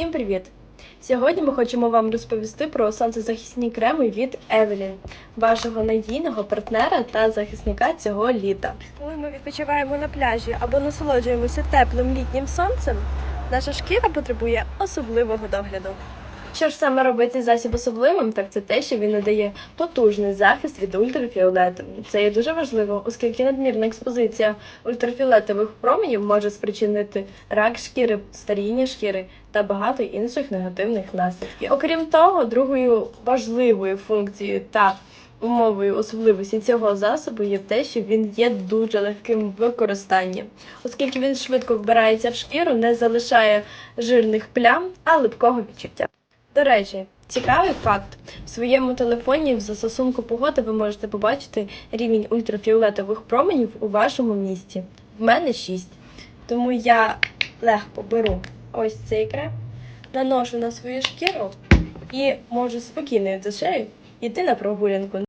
Всім привіт! Сьогодні ми хочемо вам розповісти про сонцезахисні креми від Evelyn, вашого надійного партнера та захисника цього літа. Коли ми відпочиваємо на пляжі або насолоджуємося теплим літнім сонцем, наша шкіра потребує особливого догляду. Що ж саме робить цей засіб особливим, так це те, що він надає потужний захист від ультрафіолету. Це є дуже важливо, оскільки надмірна експозиція ультрафіолетових променів може спричинити рак шкіри, старіння шкіри та багато інших негативних наслідків. Окрім того, другою важливою функцією та умовою особливості цього засобу є те, що він є дуже легким в використанні, оскільки він швидко вбирається в шкіру, не залишає жирних плям, а липкого відчуття. До речі, цікавий факт: в своєму телефоні в застосунку погоди ви можете побачити рівень ультрафіолетових променів у вашому місті. В мене 6. Тому я легко беру ось цей крем, наношу на свою шкіру і можу спокійною душею йти на прогулянку.